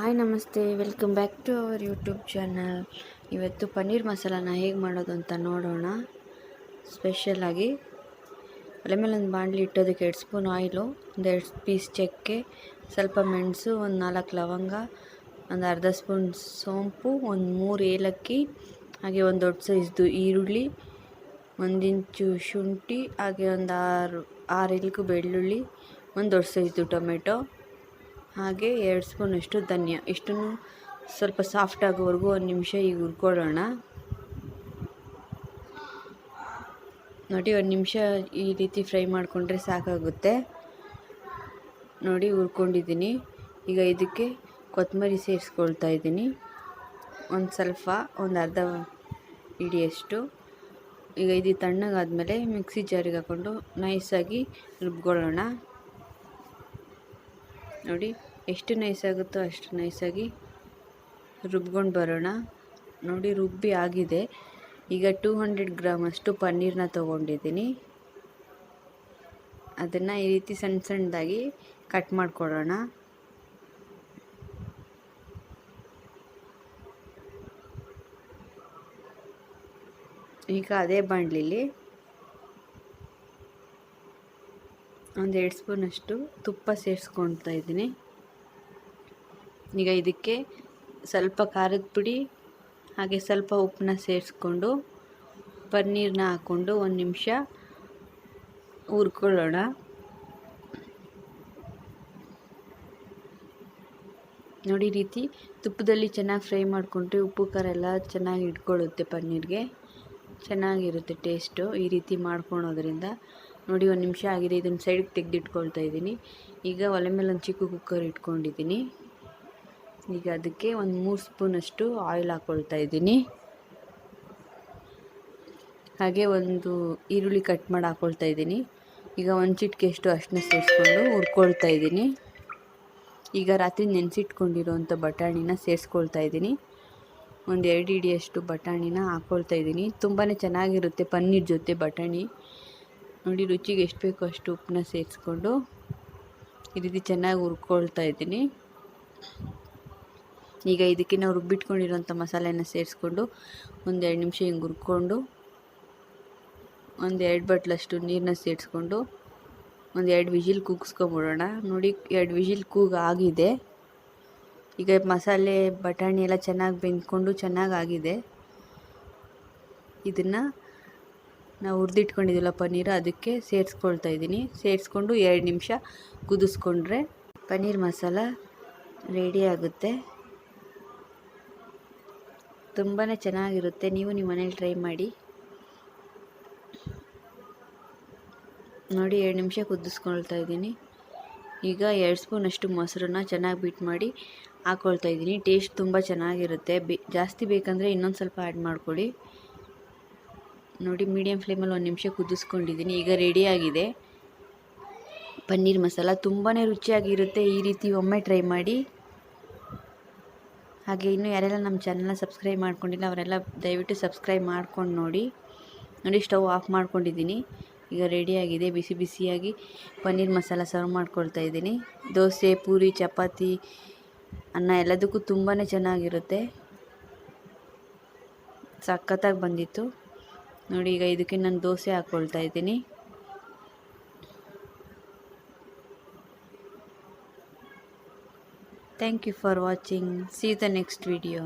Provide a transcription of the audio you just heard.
Hi ನಮಸ್ತೆ, welcome back to our YouTube channel. ಇವತ್ತು ಪನ್ನೀರ್ ಮಸಾಲಾನ ಹೇಗೆ ಮಾಡೋದು ಅಂತ ನೋಡೋಣ. ಸ್ಪೆಷಲಾಗಿ ಒಲೆ ಮೇಲೆ ಒಂದು ಬಾಣಲಿ ಇಟ್ಟೋದಕ್ಕೆ ಎರಡು ಸ್ಪೂನ್ ಆಯಿಲು, ಒಂದು ಎರಡು ಪೀಸ್ ಚಕ್ಕೆ, ಸ್ವಲ್ಪ ಮೆಣಸು, ಒಂದು ನಾಲ್ಕು ಲವಂಗ, ಒಂದು ಅರ್ಧ ಸ್ಪೂನ್ ಸೋಂಪು, ಒಂದು ಮೂರು ಏಲಕ್ಕಿ, ಹಾಗೆ ಒಂದು ದೊಡ್ಡ ಸೈಜ್ದು ಈರುಳ್ಳಿ ಒಂದಿಂಚು ಶುಂಠಿ, ಹಾಗೆ ಒಂದು ಆರು ಆರು ಇಲ್ಕು ಬೆಳ್ಳುಳ್ಳಿ, ಒಂದು ದೊಡ್ಡ ಸೈಜ್ದು ಟೊಮೆಟೊ. ಹಾಗೆ ಎರಡು ಸ್ಪೂನಷ್ಟು ಧನ್ಯ. ಇಷ್ಟನ್ನು ಸ್ವಲ್ಪ ಸಾಫ್ಟ್ ಆಗೋವರೆಗೂ ಒಂದು ನಿಮಿಷ ಈಗ ಹುರ್ಕೊಳ್ಳೋಣ. ನೋಡಿ, ಒಂದು ನಿಮಿಷ ಈ ರೀತಿ ಫ್ರೈ ಮಾಡಿಕೊಂಡ್ರೆ ಸಾಕಾಗುತ್ತೆ. ನೋಡಿ, ಹುರ್ಕೊಂಡಿದ್ದೀನಿ. ಈಗ ಇದಕ್ಕೆ ಕೊತ್ತಂಬರಿ ಸೇರಿಸ್ಕೊಳ್ತಾ ಇದ್ದೀನಿ. ಒಂದು ಸ್ವಲ್ಪ, ಒಂದು ಅರ್ಧ ಹಿಡಿಯಷ್ಟು. ಈಗ ಇದು ತಣ್ಣಗಾದಮೇಲೆ ಮಿಕ್ಸಿ ಜಾರಿಗೆ ಹಾಕ್ಕೊಂಡು ನೈಸಾಗಿ ರುಬ್ಕೊಳ್ಳೋಣ. ನೋಡಿ, ಎಷ್ಟು ನೈಸ್ ಆಗುತ್ತೋ ಅಷ್ಟು ನೈಸಾಗಿ ರುಬ್ಕೊಂಡು ಬರೋಣ. ನೋಡಿ, ರುಬ್ಬಿ ಆಗಿದೆ. ಈಗ ಟೂ ಹಂಡ್ರೆಡ್ ಗ್ರಾಮ್ ಅಷ್ಟು ಪನ್ನೀರನ್ನ ತೊಗೊಂಡಿದ್ದೀನಿ. ಅದನ್ನು ಈ ರೀತಿ ಸಣ್ಣ ಸಣ್ಣದಾಗಿ ಕಟ್ ಮಾಡಿಕೊಡೋಣ. ಈಗ ಅದೇ ಬಾಣಲಿಲಿ ಒಂದು ಎರಡು ಸ್ಪೂನಷ್ಟು ತುಪ್ಪ ಸೇರಿಸ್ಕೊಳ್ತಾ ಇದ್ದೀನಿ. ಈಗ ಇದಕ್ಕೆ ಸ್ವಲ್ಪ ಖಾರದ ಪುಡಿ, ಹಾಗೆ ಸ್ವಲ್ಪ ಉಪ್ಪನ್ನ ಸೇರಿಸ್ಕೊಂಡು ಪನ್ನೀರನ್ನ ಹಾಕ್ಕೊಂಡು ಒಂದು ನಿಮಿಷ ಹುರ್ಕೊಳ್ಳೋಣ. ನೋಡಿ ರೀತಿ ತುಪ್ಪದಲ್ಲಿ ಚೆನ್ನಾಗಿ ಫ್ರೈ ಮಾಡಿಕೊಂಡ್ರೆ ಉಪ್ಪು, ಖಾರ ಎಲ್ಲ ಚೆನ್ನಾಗಿ ಇಟ್ಕೊಳ್ಳುತ್ತೆ ಪನ್ನೀರ್ಗೆ. ಚೆನ್ನಾಗಿರುತ್ತೆ ಟೇಸ್ಟು ಈ ರೀತಿ ಮಾಡ್ಕೊಳೋದ್ರಿಂದ. ನೋಡಿ ಒಂದು ನಿಮಿಷ ಆಗಿದೆ, ಇದನ್ನು ಸೈಡಿಗೆ ತೆಗೆದಿಟ್ಕೊಳ್ತಾ ಇದ್ದೀನಿ. ಈಗ ಒಲೆ ಮೇಲೆ ಒಂದು ಚಿಕ್ಕ ಕುಕ್ಕರ್ ಇಟ್ಕೊಂಡಿದ್ದೀನಿ. ಈಗ ಅದಕ್ಕೆ ಒಂದು ಮೂರು ಸ್ಪೂನಷ್ಟು ಆಯಿಲ್ ಹಾಕ್ಕೊಳ್ತಾ ಇದ್ದೀನಿ. ಹಾಗೆ ಒಂದು ಈರುಳ್ಳಿ ಕಟ್ ಮಾಡಿ ಹಾಕ್ಕೊಳ್ತಾ ಇದ್ದೀನಿ. ಈಗ ಒಂದು ಚಿಟಿಕೆಷ್ಟು ಅಷ್ಟನ್ನ ಸೇರಿಸ್ಕೊಂಡು ಹುರ್ಕೊಳ್ತಾ ಇದ್ದೀನಿ. ಈಗ ರಾತ್ರಿ ನೆನೆಸಿಟ್ಕೊಂಡಿರೋವಂಥ ಬಟಾಣಿನ ಸೇರಿಸ್ಕೊಳ್ತಾ ಇದ್ದೀನಿ. ಒಂದು ಎರಡು ಹಿಡಿಯಷ್ಟು ಬಟಾಣಿನ ಹಾಕ್ಕೊಳ್ತಾ ಇದ್ದೀನಿ. ತುಂಬಾ ಚೆನ್ನಾಗಿರುತ್ತೆ ಪನ್ನೀರ್ ಜೊತೆ ಬಟಾಣಿ. ನೋಡಿ ರುಚಿಗೆ ಎಷ್ಟು ಬೇಕೋ ಅಷ್ಟು ಉಪ್ಪನ್ನ ಸೇರಿಸ್ಕೊಂಡು ಈ ರೀತಿ ಚೆನ್ನಾಗಿ ಹುರ್ಕೊಳ್ತಾ ಇದ್ದೀನಿ. ಈಗ ಇದಕ್ಕೆ ನಾವು ರುಬ್ಬಿಟ್ಕೊಂಡಿರೋಂಥ ಮಸಾಲೆನ ಸೇರಿಸ್ಕೊಂಡು ಒಂದು ಎರಡು ನಿಮಿಷ ಹಿಂಗೆ ಹುರ್ಕೊಂಡು ಒಂದು ಎರಡು ಬಟ್ಲಷ್ಟು ನೀರನ್ನ ಸೇರಿಸ್ಕೊಂಡು ಒಂದು ಎರಡು ವಿಜಿಲ್ ಕೂಗಿಸ್ಕೊಂಬಿಡೋಣ. ನೋಡಿ ಎರಡು ವಿಜಿಲ್ ಕೂಗ್ ಆಗಿದೆ. ಈಗ ಮಸಾಲೆ ಬಟಾಣಿ ಎಲ್ಲ ಚೆನ್ನಾಗಿ ಬೆಂದ್ಕೊಂಡು ಚೆನ್ನಾಗಾಗಿದೆ ಇದನ್ನು ನಾವು ಹುರಿದಿಟ್ಕೊಂಡಿದ್ದಿಲ್ಲ ಪನ್ನೀರ್ ಅದಕ್ಕೆ ಸೇರಿಸ್ಕೊಳ್ತಾ ಇದ್ದೀನಿ. ಸೇರಿಸ್ಕೊಂಡು ಎರಡು ನಿಮಿಷ ಕುದಿಸ್ಕೊಂಡ್ರೆ ಪನ್ನೀರ್ ಮಸಾಲ ರೆಡಿ ಆಗುತ್ತೆ. ತುಂಬಾ ಚೆನ್ನಾಗಿರುತ್ತೆ. ನೀವು ನಿಮ್ಮ ಮನೇಲಿ ಟ್ರೈ ಮಾಡಿ. ನೋಡಿ, ಎರಡು ನಿಮಿಷ ಕುದಿಸ್ಕೊಳ್ತಾ ಇದ್ದೀನಿ. ಈಗ ಎರಡು ಸ್ಪೂನಷ್ಟು ಮೊಸರನ್ನ ಚೆನ್ನಾಗಿ ಬೀಟ್ ಮಾಡಿ ಹಾಕ್ಕೊಳ್ತಾ ಇದ್ದೀನಿ. ಟೇಸ್ಟ್ ತುಂಬ ಚೆನ್ನಾಗಿರುತ್ತೆ. ಬೇ, ಜಾಸ್ತಿ ಬೇಕಂದರೆ ಇನ್ನೊಂದು ಸ್ವಲ್ಪ ಆ್ಯಡ್ ಮಾಡ್ಕೊಳ್ಳಿ ನೋಡಿ ಮೀಡಿಯಮ್ ಫ್ಲೇಮಲ್ಲಿ ಒಂದು ನಿಮಿಷ ಕುದಿಸ್ಕೊಂಡಿದ್ದೀನಿ ಈಗ ರೆಡಿಯಾಗಿದೆ ಪನ್ನೀರ್ ಮಸಾಲ ತುಂಬಾ ರುಚಿಯಾಗಿರುತ್ತೆ. ಈ ರೀತಿ ಒಮ್ಮೆ ಟ್ರೈ ಮಾಡಿ. ಹಾಗೆ ಇನ್ನೂ ಯಾರೆಲ್ಲ ನಮ್ಮ ಚಾನಲ್ನ ಸಬ್ಸ್ಕ್ರೈಬ್ ಮಾಡ್ಕೊಂಡಿಲ್ಲ, ಅವರೆಲ್ಲ ದಯವಿಟ್ಟು ಸಬ್ಸ್ಕ್ರೈಬ್ ಮಾಡ್ಕೊಂಡು ನೋಡಿ. ನೋಡಿ ಸ್ಟವ್ ಆಫ್ ಮಾಡ್ಕೊಂಡಿದ್ದೀನಿ ಈಗ ರೆಡಿಯಾಗಿದೆ ಬಿಸಿ ಬಿಸಿಯಾಗಿ ಪನ್ನೀರ್ ಮಸಾಲ ಸರ್ವ್ ಮಾಡ್ಕೊಳ್ತಾ ಇದ್ದೀನಿ. ದೋಸೆ, ಪೂರಿ, ಚಪಾತಿ, ಅನ್ನ ಎಲ್ಲದಕ್ಕೂ ತುಂಬಾ ಚೆನ್ನಾಗಿರುತ್ತೆ. ಸಖತ್ತಾಗಿ ಬಂದಿತ್ತು. ನೋಡಿ, ಈಗ ಇದಕ್ಕೆ ನಾನು ದೋಸೆ ಹಾಕ್ಕೊಳ್ತಾ ಇದ್ದೀನಿ. Thank you for watching see the next video